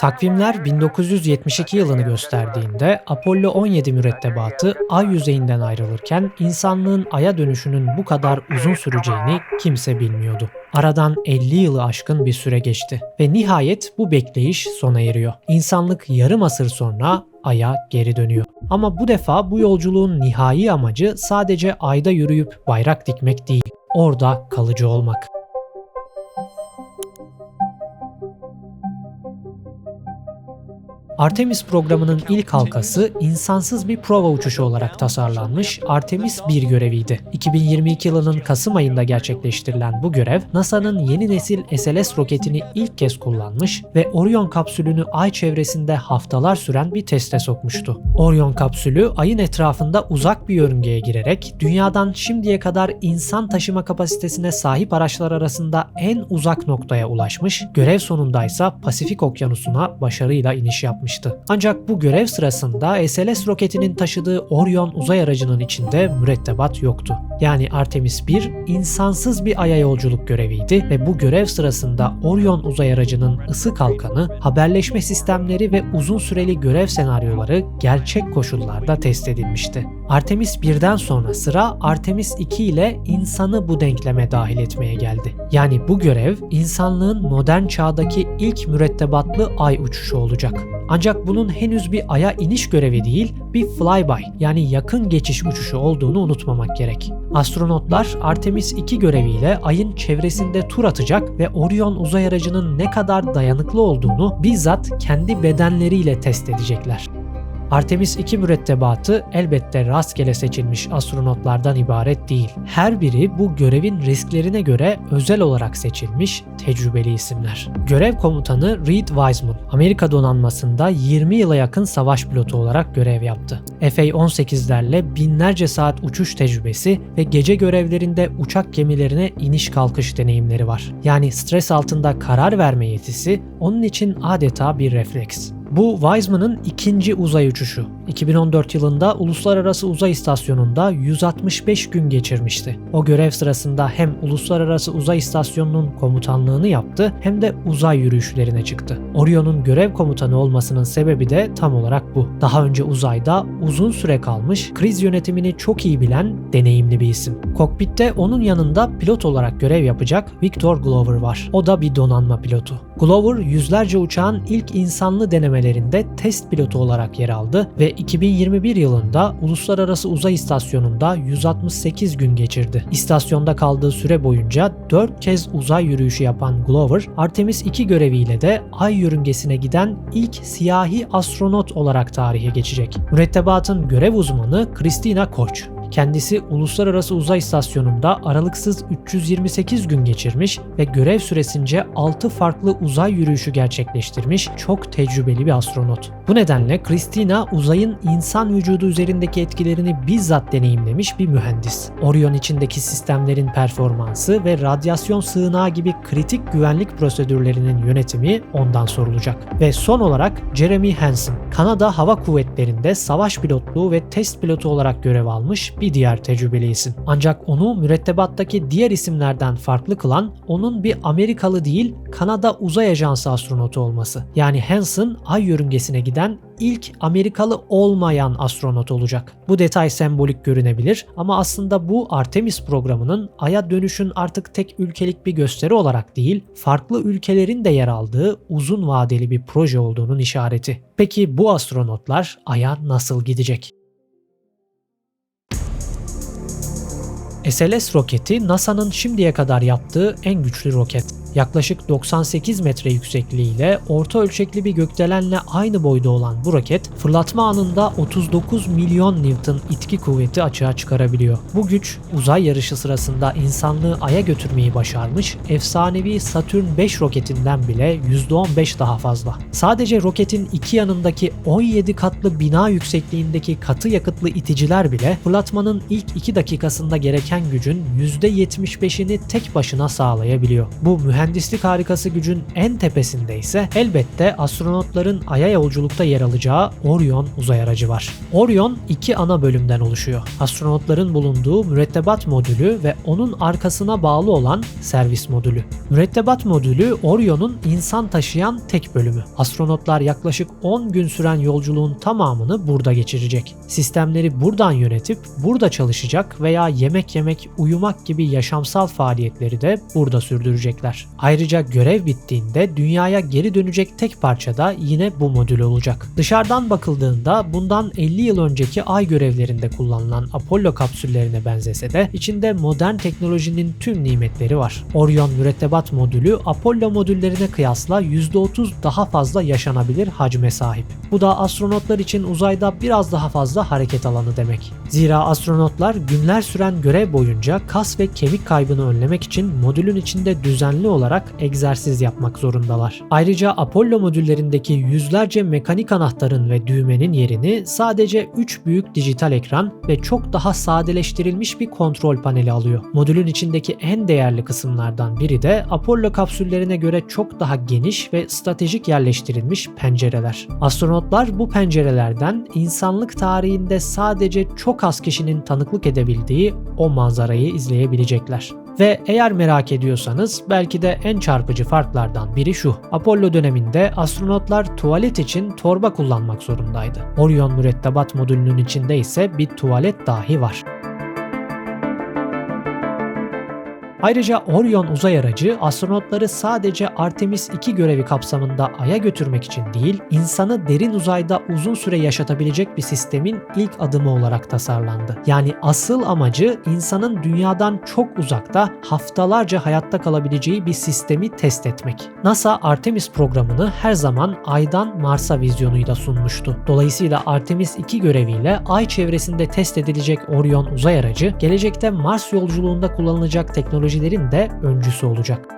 Takvimler 1972 yılını gösterdiğinde Apollo 17 mürettebatı ay yüzeyinden ayrılırken insanlığın aya dönüşünün bu kadar uzun süreceğini kimse bilmiyordu. Aradan 50 yılı aşkın bir süre geçti ve nihayet bu bekleyiş sona eriyor. İnsanlık yarım asır sonra aya geri dönüyor. Ama bu defa bu yolculuğun nihai amacı sadece ayda yürüyüp bayrak dikmek değil, orada kalıcı olmak. Artemis programının ilk halkası insansız bir prova uçuşu olarak tasarlanmış Artemis 1 göreviydi. 2022 yılının Kasım ayında gerçekleştirilen bu görev NASA'nın yeni nesil SLS roketini ilk kez kullanmış ve Orion kapsülünü ay çevresinde haftalar süren bir teste sokmuştu. Orion kapsülü ayın etrafında uzak bir yörüngeye girerek dünyadan şimdiye kadar insan taşıma kapasitesine sahip araçlar arasında en uzak noktaya ulaşmış, görev sonundaysa Pasifik Okyanusu'na başarıyla iniş yapmıştı. Ancak bu görev sırasında SLS roketinin taşıdığı Orion uzay aracının içinde mürettebat yoktu. Yani Artemis 1 insansız bir aya yolculuk göreviydi ve bu görev sırasında Orion uzay aracının ısı kalkanı, haberleşme sistemleri ve uzun süreli görev senaryoları gerçek koşullarda test edilmişti. Artemis 1'den sonra sıra Artemis 2 ile insanı bu denkleme dahil etmeye geldi. Yani bu görev insanlığın modern çağdaki ilk mürettebatlı ay uçuşu olacak. Ancak bunun henüz bir aya iniş görevi değil, bir flyby yani yakın geçiş uçuşu olduğunu unutmamak gerek. Astronotlar Artemis 2 göreviyle ayın çevresinde tur atacak ve Orion uzay aracının ne kadar dayanıklı olduğunu bizzat kendi bedenleriyle test edecekler. Artemis 2 mürettebatı elbette rastgele seçilmiş astronotlardan ibaret değil. Her biri bu görevin risklerine göre özel olarak seçilmiş tecrübeli isimler. Görev komutanı Reed Wiseman, Amerika donanmasında 20 yıla yakın savaş pilotu olarak görev yaptı. FA-18'lerle binlerce saat uçuş tecrübesi ve gece görevlerinde uçak gemilerine iniş kalkış deneyimleri var. Yani stres altında karar verme yetisi onun için adeta bir refleks. Bu Weizmann'ın ikinci uzay uçuşu. 2014 yılında Uluslararası Uzay İstasyonu'nda 165 gün geçirmişti. O görev sırasında hem Uluslararası Uzay İstasyonu'nun komutanlığını yaptı hem de uzay yürüyüşlerine çıktı. Orion'un görev komutanı olmasının sebebi de tam olarak bu. Daha önce uzayda uzun süre kalmış, kriz yönetimini çok iyi bilen deneyimli bir isim. Kokpitte onun yanında pilot olarak görev yapacak Victor Glover var. O da bir donanma pilotu. Glover yüzlerce uçağın ilk insanlı denemelerinde test pilotu olarak yer aldı ve 2021 yılında Uluslararası Uzay İstasyonu'nda 168 gün geçirdi. İstasyonda kaldığı süre boyunca 4 kez uzay yürüyüşü yapan Glover, Artemis 2 göreviyle de ay yörüngesine giden ilk siyahi astronot olarak tarihe geçecek. Mürettebatın görev uzmanı Christina Koch. Kendisi Uluslararası Uzay İstasyonu'nda aralıksız 328 gün geçirmiş ve görev süresince 6 farklı uzay yürüyüşü gerçekleştirmiş çok tecrübeli bir astronot. Bu nedenle Christina uzayın insan vücudu üzerindeki etkilerini bizzat deneyimlemiş bir mühendis. Orion içindeki sistemlerin performansı ve radyasyon sığınağı gibi kritik güvenlik prosedürlerinin yönetimi ondan sorulacak. Ve son olarak Jeremy Hansen, Kanada Hava Kuvvetleri'nde savaş pilotluğu ve test pilotu olarak görev almış bir diğer tecrübeli isim. Ancak onu mürettebattaki diğer isimlerden farklı kılan onun bir Amerikalı değil Kanada Uzay Ajansı astronotu olması. Yani Hansen ay yörüngesine giden ilk Amerikalı olmayan astronot olacak. Bu detay sembolik görünebilir ama aslında bu Artemis programının Ay'a dönüşün artık tek ülkelik bir gösteri olarak değil, farklı ülkelerin de yer aldığı uzun vadeli bir proje olduğunun işareti. Peki bu astronotlar Ay'a nasıl gidecek? SLS roketi NASA'nın şimdiye kadar yaptığı en güçlü roket. Yaklaşık 98 metre yüksekliğiyle orta ölçekli bir gökdelenle aynı boyda olan bu roket fırlatma anında 39 milyon Newton itki kuvveti açığa çıkarabiliyor. Bu güç uzay yarışı sırasında insanlığı Ay'a götürmeyi başarmış efsanevi Saturn 5 roketinden bile %15 daha fazla. Sadece roketin iki yanındaki 17 katlı bina yüksekliğindeki katı yakıtlı iticiler bile fırlatmanın ilk 2 dakikasında gereken gücün %75'ini tek başına sağlayabiliyor. Bu mühendislik mühendislik harikası gücün en tepesinde ise elbette astronotların Ay'a yolculukta yer alacağı Orion uzay aracı var. Orion iki ana bölümden oluşuyor. Astronotların bulunduğu mürettebat modülü ve onun arkasına bağlı olan servis modülü. Mürettebat modülü Orion'un insan taşıyan tek bölümü. Astronotlar yaklaşık 10 gün süren yolculuğun tamamını burada geçirecek. Sistemleri buradan yönetip burada çalışacak veya yemek yemek, uyumak gibi yaşamsal faaliyetleri de burada sürdürecekler. Ayrıca görev bittiğinde dünyaya geri dönecek tek parça da yine bu modül olacak. Dışarıdan bakıldığında bundan 50 yıl önceki ay görevlerinde kullanılan Apollo kapsüllerine benzese de içinde modern teknolojinin tüm nimetleri var. Orion mürettebat modülü Apollo modüllerine kıyasla %30 daha fazla yaşanabilir hacme sahip. Bu da astronotlar için uzayda biraz daha fazla hareket alanı demek. Zira astronotlar günler süren görev boyunca kas ve kemik kaybını önlemek için modülün içinde düzenli olarak egzersiz yapmak zorundalar. Ayrıca Apollo modüllerindeki yüzlerce mekanik anahtarın ve düğmenin yerini sadece 3 büyük dijital ekran ve çok daha sadeleştirilmiş bir kontrol paneli alıyor. Modülün içindeki en değerli kısımlardan biri de Apollo kapsüllerine göre çok daha geniş ve stratejik yerleştirilmiş pencereler. Astronotlar bu pencerelerden insanlık tarihinde sadece çok az kişinin tanıklık edebildiği o manzarayı izleyebilecekler. Ve eğer merak ediyorsanız belki de en çarpıcı farklardan biri şu. Apollo döneminde astronotlar tuvalet için torba kullanmak zorundaydı. Orion mürettebat modülünün içinde ise bir tuvalet dahi var. Ayrıca Orion uzay aracı astronotları sadece Artemis 2 görevi kapsamında Ay'a götürmek için değil, insanı derin uzayda uzun süre yaşatabilecek bir sistemin ilk adımı olarak tasarlandı. Yani asıl amacı insanın dünyadan çok uzakta haftalarca hayatta kalabileceği bir sistemi test etmek. NASA Artemis programını her zaman Ay'dan Mars'a vizyonuyla sunmuştu. Dolayısıyla Artemis 2 göreviyle Ay çevresinde test edilecek Orion uzay aracı gelecekte Mars yolculuğunda kullanılacak teknoloji teknolojilerin de öncüsü olacak.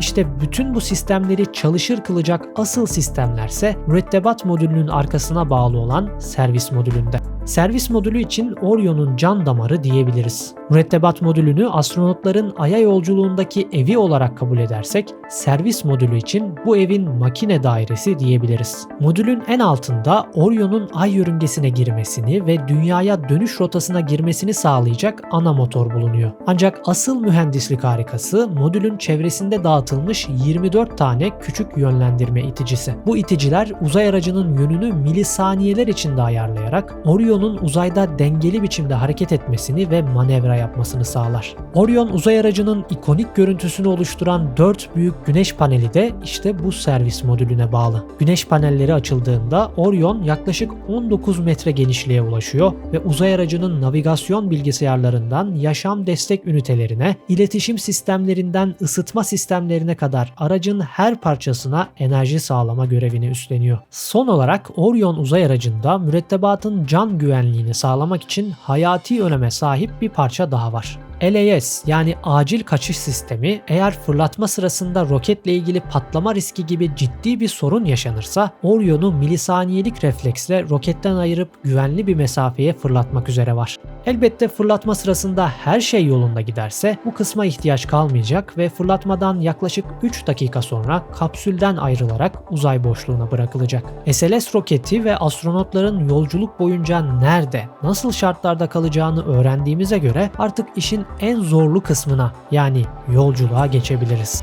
İşte bütün bu sistemleri çalışır kılacak asıl sistemlerse mürettebat modülünün arkasına bağlı olan servis modülünde. Servis modülü için Orion'un can damarı diyebiliriz. Mürettebat modülünü astronotların Ay'a yolculuğundaki evi olarak kabul edersek, servis modülü için bu evin makine dairesi diyebiliriz. Modülün en altında Orion'un Ay yörüngesine girmesini ve dünyaya dönüş rotasına girmesini sağlayacak ana motor bulunuyor. Ancak asıl mühendislik harikası modülün çevresinde dağıtılmış 24 tane küçük yönlendirme iticisi. Bu iticiler uzay aracının yönünü milisaniyeler içinde ayarlayarak Orion Orion'un uzayda dengeli biçimde hareket etmesini ve manevra yapmasını sağlar. Orion uzay aracının ikonik görüntüsünü oluşturan 4 büyük güneş paneli de işte bu servis modülüne bağlı. Güneş panelleri açıldığında Orion yaklaşık 19 metre genişliğe ulaşıyor ve uzay aracının navigasyon bilgisayarlarından yaşam destek ünitelerine, iletişim sistemlerinden ısıtma sistemlerine kadar aracın her parçasına enerji sağlama görevini üstleniyor. Son olarak Orion uzay aracında mürettebatın can güvenliğini sağlamak için hayati öneme sahip bir daha var. LAS yani acil kaçış sistemi eğer fırlatma sırasında roketle ilgili patlama riski gibi ciddi bir sorun yaşanırsa Orion'u milisaniyelik refleksle roketten ayırıp güvenli bir mesafeye fırlatmak üzere var. Elbette fırlatma sırasında her şey yolunda giderse bu kısma ihtiyaç kalmayacak ve fırlatmadan yaklaşık 3 dakika sonra kapsülden ayrılarak uzay boşluğuna bırakılacak. SLS roketi ve astronotların yolculuk boyunca nerede, nasıl şartlarda kalacağını öğrendiğimize göre artık işin en zorlu kısmına yani yolculuğa geçebiliriz.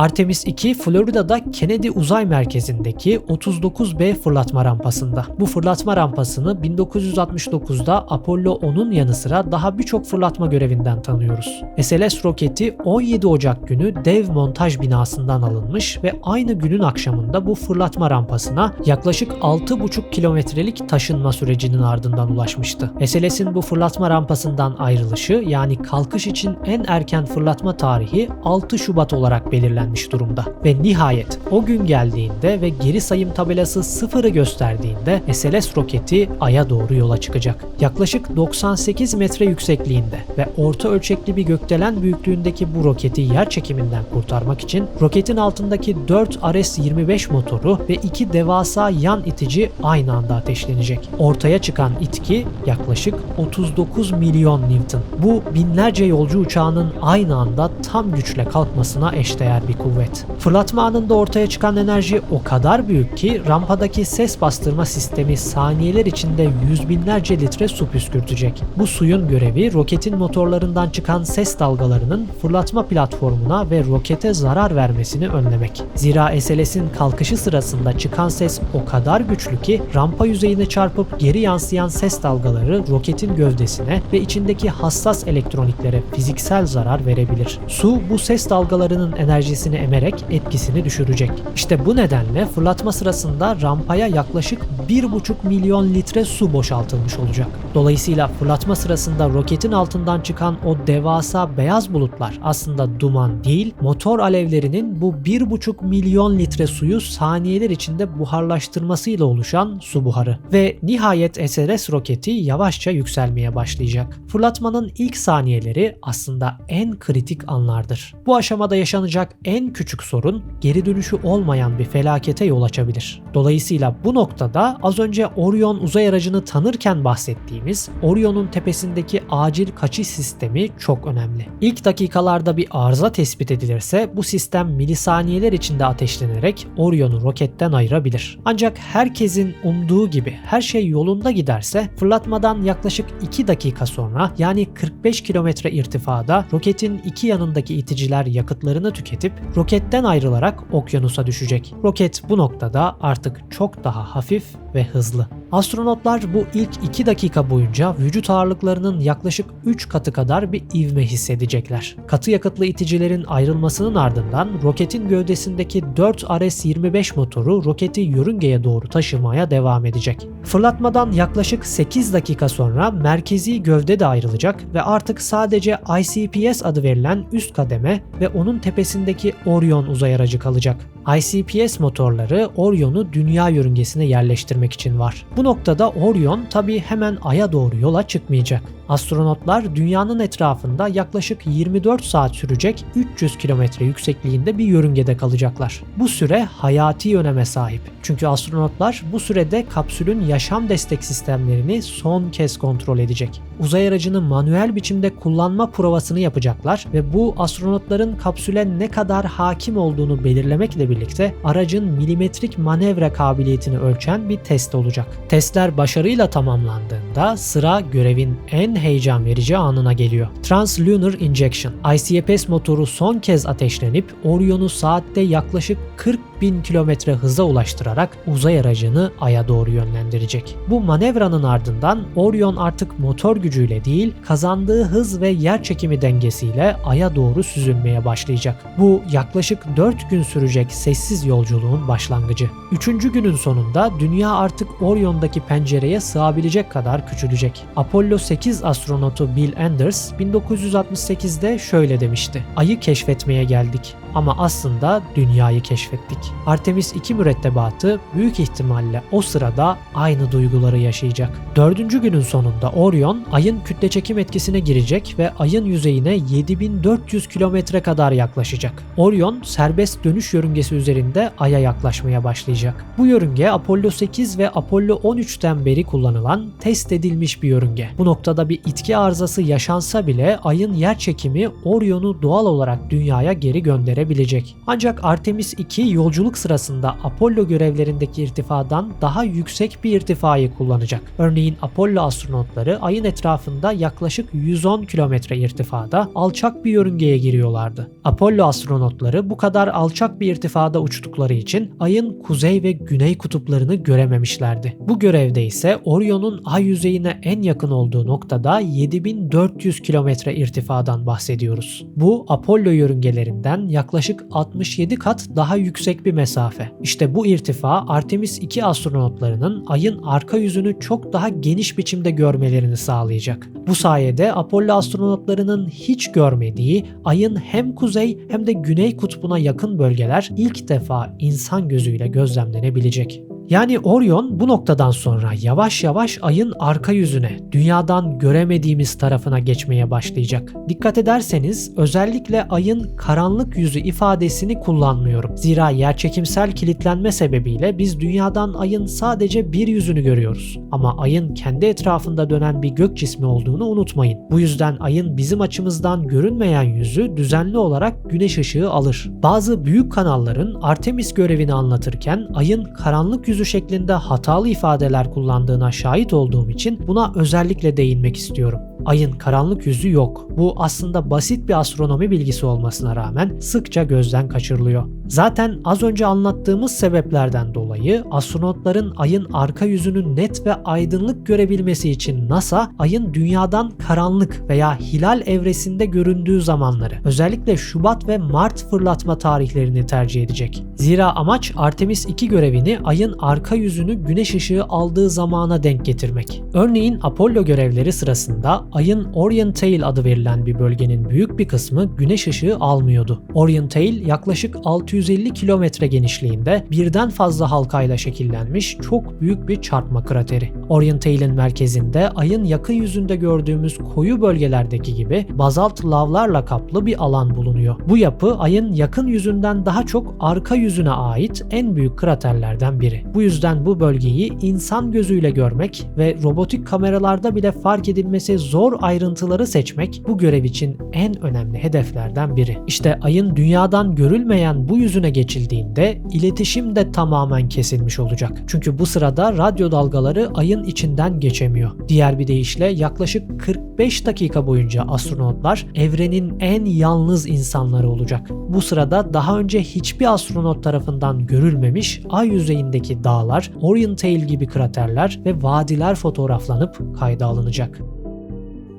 Artemis 2 Florida'da Kennedy Uzay Merkezi'ndeki 39B fırlatma rampasında. Bu fırlatma rampasını 1969'da Apollo 10'un yanı sıra daha birçok fırlatma görevinden tanıyoruz. SLS roketi 17 Ocak günü dev montaj binasından alınmış ve aynı günün akşamında bu fırlatma rampasına yaklaşık 6,5 kilometrelik taşınma sürecinin ardından ulaşmıştı. SLS'in bu fırlatma rampasından ayrılışı yani kalkış için en erken fırlatma tarihi 6 Şubat olarak belirlendi gelmiş durumda. Ve nihayet o gün geldiğinde ve geri sayım tabelası sıfırı gösterdiğinde SLS roketi Ay'a doğru yola çıkacak. Yaklaşık 98 metre yüksekliğinde ve orta ölçekli bir gökdelen büyüklüğündeki bu roketi yer çekiminden kurtarmak için roketin altındaki 4 RS-25 motoru ve iki devasa yan itici aynı anda ateşlenecek. Ortaya çıkan itki yaklaşık 39 milyon Newton. Bu binlerce yolcu uçağının aynı anda tam güçle kalkmasına eşdeğer bir kuvvet. Fırlatma anında ortaya çıkan enerji o kadar büyük ki rampadaki ses bastırma sistemi saniyeler içinde yüz binlerce litre su püskürtecek. Bu suyun görevi roketin motorlarından çıkan ses dalgalarının fırlatma platformuna ve rokete zarar vermesini önlemek. Zira SLS'in kalkışı sırasında çıkan ses o kadar güçlü ki rampa yüzeyine çarpıp geri yansıyan ses dalgaları roketin gövdesine ve içindeki hassas elektroniklere fiziksel zarar verebilir. Su bu ses dalgalarının enerjisini emerek etkisini düşürecek. İşte bu nedenle fırlatma sırasında rampaya yaklaşık 1,5 milyon litre su boşaltılmış olacak. Dolayısıyla fırlatma sırasında roketin altından çıkan o devasa beyaz bulutlar aslında duman değil, motor alevlerinin bu 1,5 milyon litre suyu saniyeler içinde buharlaştırmasıyla oluşan su buharı. Ve nihayet SLS roketi yavaşça yükselmeye başlayacak. Fırlatmanın ilk saniyeleri aslında en kritik anlardır. Bu aşamada yaşanacak en küçük sorun geri dönüşü olmayan bir felakete yol açabilir. Dolayısıyla bu noktada az önce Orion uzay aracını tanırken bahsettiğimiz Orion'un tepesindeki acil kaçış sistemi çok önemli. İlk dakikalarda bir arıza tespit edilirse bu sistem milisaniyeler içinde ateşlenerek Orion'u roketten ayırabilir. Ancak herkesin umduğu gibi her şey yolunda giderse fırlatmadan yaklaşık 2 dakika sonra yani 45 kilometre irtifada roketin iki yanındaki iticiler yakıtlarını tüketip roketten ayrılarak okyanusa düşecek. Roket bu noktada artık çok daha hafif ve hızlı. Astronotlar bu ilk 2 dakika boyunca vücut ağırlıklarının yaklaşık 3 katı kadar bir ivme hissedecekler. Katı yakıtlı iticilerin ayrılmasının ardından roketin gövdesindeki 4 RS-25 motoru roketi yörüngeye doğru taşımaya devam edecek. Fırlatmadan yaklaşık 8 dakika sonra merkezi gövde de ayrılacak ve artık sadece ICPS adı verilen üst kademe ve onun tepesindeki Orion uzay aracı kalacak. ICPS motorları Orion'u dünya yörüngesine yerleştirmek için var. Bu noktada Orion tabi hemen Ay'a doğru yola çıkmayacak. Astronotlar dünyanın etrafında yaklaşık 24 saat sürecek 300 kilometre yüksekliğinde bir yörüngede kalacaklar. Bu süre hayati öneme sahip. Çünkü astronotlar bu sürede kapsülün yaşam destek sistemlerini son kez kontrol edecek. Uzay aracını manuel biçimde kullanma provasını yapacaklar ve bu astronotların kapsüle ne kadar hakim olduğunu belirlemekle birlikte aracın milimetrik manevra kabiliyetini ölçen bir test olacak. Testler başarıyla tamamlandığında sıra görevin en heyecan verici anına geliyor. Translunar Injection. ICPS motoru son kez ateşlenip Orion'u saatte yaklaşık 40 bin kilometre hıza ulaştırarak uzay aracını Ay'a doğru yönlendirecek. Bu manevranın ardından Orion artık motor gücüyle değil kazandığı hız ve yer çekimi dengesiyle Ay'a doğru süzülmeye başlayacak. Bu yaklaşık 4 gün sürecek sessiz yolculuğun başlangıcı. Üçüncü günün sonunda dünya artık Orion'daki pencereye sığabilecek kadar küçülecek. Apollo 8 astronotu Bill Anders 1968'de şöyle demişti. Ayı keşfetmeye geldik ama aslında dünyayı keşfettik. Artemis 2 mürettebatı büyük ihtimalle o sırada aynı duyguları yaşayacak. Dördüncü günün sonunda Orion ayın kütle çekim etkisine girecek ve ayın yüzeyine 7400 kilometre kadar yaklaşacak. Orion serbest dönüş yörüngesi üzerinde aya yaklaşmaya başlayacak. Bu yörünge Apollo 8 ve Apollo 13'ten beri kullanılan test edilmiş bir yörünge. Bu noktada bir itki arızası yaşansa bile ayın yer çekimi Orion'u doğal olarak dünyaya geri gönderebilecek. Ancak Artemis 2 yolculuk sırasında Apollo görevlerindeki irtifadan daha yüksek bir irtifayı kullanacak. Örneğin Apollo astronotları ayın etrafında yaklaşık 110 kilometre irtifada alçak bir yörüngeye giriyorlardı. Apollo astronotları bu kadar alçak bir irtifada uçtukları için ayın kuzey ve güney kutuplarını görememişlerdi. Bu görevde ise Orion'un ay yüzeyine en yakın olduğu noktada 7400 kilometre irtifadan bahsediyoruz. Bu Apollo yörüngelerinden yaklaşık yaklaşık 67 kat daha yüksek bir mesafe. İşte bu irtifa Artemis 2 astronotlarının ayın arka yüzünü çok daha geniş biçimde görmelerini sağlayacak. Bu sayede Apollo astronotlarının hiç görmediği ayın hem kuzey hem de güney kutbuna yakın bölgeler ilk defa insan gözüyle gözlemlenebilecek. Yani Orion bu noktadan sonra yavaş yavaş ayın arka yüzüne, dünyadan göremediğimiz tarafına geçmeye başlayacak. Dikkat ederseniz özellikle ayın karanlık yüzü ifadesini kullanmıyorum. Zira yerçekimsel kilitlenme sebebiyle biz dünyadan ayın sadece bir yüzünü görüyoruz. Ama ayın kendi etrafında dönen bir gök cismi olduğunu unutmayın. Bu yüzden ayın bizim açımızdan görünmeyen yüzü düzenli olarak güneş ışığı alır. Bazı büyük kanalların Artemis görevini anlatırken ayın karanlık yüzü şeklinde hatalı ifadeler kullandığına şahit olduğum için buna özellikle değinmek istiyorum. Ayın karanlık yüzü yok. Bu aslında basit bir astronomi bilgisi olmasına rağmen sıkça gözden kaçırılıyor. Zaten az önce anlattığımız sebeplerden dolayı astronotların ayın arka yüzünü net ve aydınlık görebilmesi için NASA ayın dünyadan karanlık veya hilal evresinde göründüğü zamanları özellikle Şubat ve Mart fırlatma tarihlerini tercih edecek. Zira amaç Artemis 2 görevini ayın arka yüzünü güneş ışığı aldığı zamana denk getirmek. Örneğin Apollo görevleri sırasında ayın Orientail adı verilen bir bölgenin büyük bir kısmı güneş ışığı almıyordu. Orientail yaklaşık 650 kilometre genişliğinde birden fazla halkayla şekillenmiş çok büyük bir çarpma krateri. Orientail'in merkezinde ayın yakın yüzünde gördüğümüz koyu bölgelerdeki gibi bazalt lavlarla kaplı bir alan bulunuyor. Bu yapı ayın yakın yüzünden daha çok arka yüzüne ait en büyük kraterlerden biri. Bu yüzden bu bölgeyi insan gözüyle görmek ve robotik kameralarda bile fark edilmesi zor ayrıntıları seçmek bu görev için en önemli hedeflerden biri. İşte ayın dünyadan görülmeyen bu yüzüne geçildiğinde iletişim de tamamen kesilmiş olacak. Çünkü bu sırada radyo dalgaları ayın içinden geçemiyor. Diğer bir deyişle yaklaşık 45 dakika boyunca astronotlar evrenin en yalnız insanları olacak. Bu sırada daha önce hiçbir astronot tarafından görülmemiş ay yüzeyindeki dağlar, Orientail gibi kraterler ve vadiler fotoğraflanıp kayda alınacak.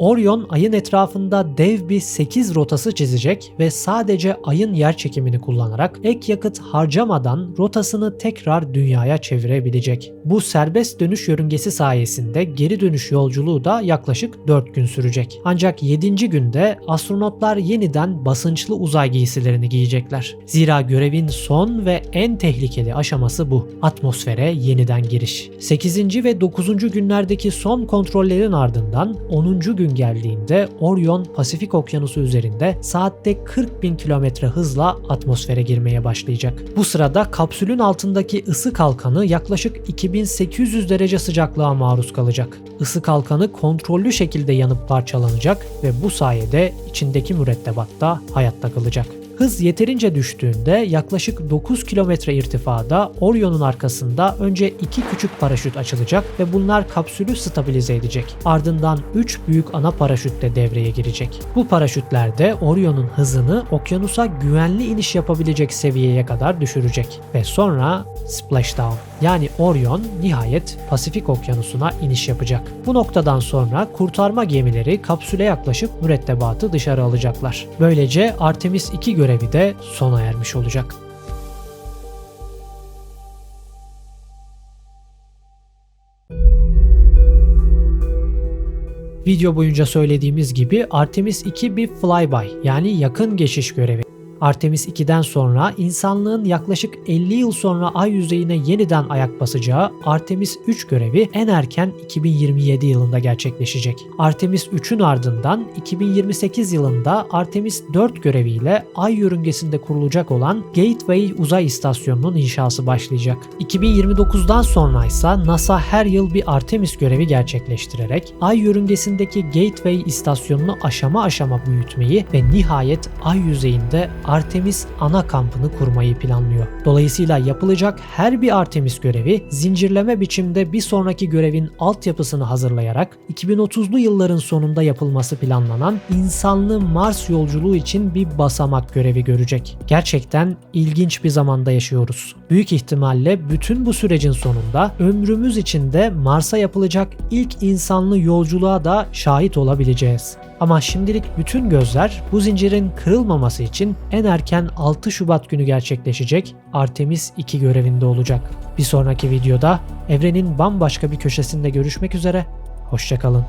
Orion ayın etrafında dev bir 8 rotası çizecek ve sadece ayın yer çekimini kullanarak ek yakıt harcamadan rotasını tekrar dünyaya çevirebilecek. Bu serbest dönüş yörüngesi sayesinde geri dönüş yolculuğu da yaklaşık 4 gün sürecek. Ancak 7. günde astronotlar yeniden basınçlı uzay giysilerini giyecekler. Zira görevin son ve en tehlikeli aşaması bu. Atmosfere yeniden giriş. 8. ve 9. günlerdeki son kontrollerin ardından 10. gün geldiğinde Orion Pasifik Okyanusu üzerinde saatte 40 bin kilometre hızla atmosfere girmeye başlayacak. Bu sırada kapsülün altındaki ısı kalkanı yaklaşık 2800 derece sıcaklığa maruz kalacak. Isı kalkanı kontrollü şekilde yanıp parçalanacak ve bu sayede içindeki mürettebat da hayatta kalacak. Hız yeterince düştüğünde yaklaşık 9 kilometre irtifada Orion'un arkasında önce iki küçük paraşüt açılacak ve bunlar kapsülü stabilize edecek. Ardından 3 büyük ana paraşüt de devreye girecek. Bu paraşütler de Orion'un hızını okyanusa güvenli iniş yapabilecek seviyeye kadar düşürecek. Ve sonra splashdown yani Orion nihayet Pasifik Okyanusu'na iniş yapacak. Bu noktadan sonra kurtarma gemileri kapsüle yaklaşıp mürettebatı dışarı alacaklar. Böylece Artemis 2 görevi de sona ermiş olacak. Video boyunca söylediğimiz gibi Artemis 2 bir flyby yani yakın geçiş görevi. Artemis 2'den sonra insanlığın yaklaşık 50 yıl sonra ay yüzeyine yeniden ayak basacağı Artemis 3 görevi en erken 2027 yılında gerçekleşecek. Artemis 3'ün ardından 2028 yılında Artemis 4 göreviyle ay yörüngesinde kurulacak olan Gateway uzay istasyonunun inşası başlayacak. 2029'dan sonra ise NASA her yıl bir Artemis görevi gerçekleştirerek ay yörüngesindeki Gateway istasyonunu aşama aşama büyütmeyi ve nihayet ay yüzeyinde Artemis ana kampını kurmayı planlıyor. Dolayısıyla yapılacak her bir Artemis görevi zincirleme biçimde bir sonraki görevin altyapısını hazırlayarak 2030'lu yılların sonunda yapılması planlanan insanlı Mars yolculuğu için bir basamak görevi görecek. Gerçekten ilginç bir zamanda yaşıyoruz. Büyük ihtimalle bütün bu sürecin sonunda ömrümüz içinde Mars'a yapılacak ilk insanlı yolculuğa da şahit olabileceğiz. Ama şimdilik bütün gözler bu zincirin kırılmaması için en erken 6 Şubat günü gerçekleşecek Artemis 2 görevinde olacak. Bir sonraki videoda evrenin bambaşka bir köşesinde görüşmek üzere, hoşçakalın.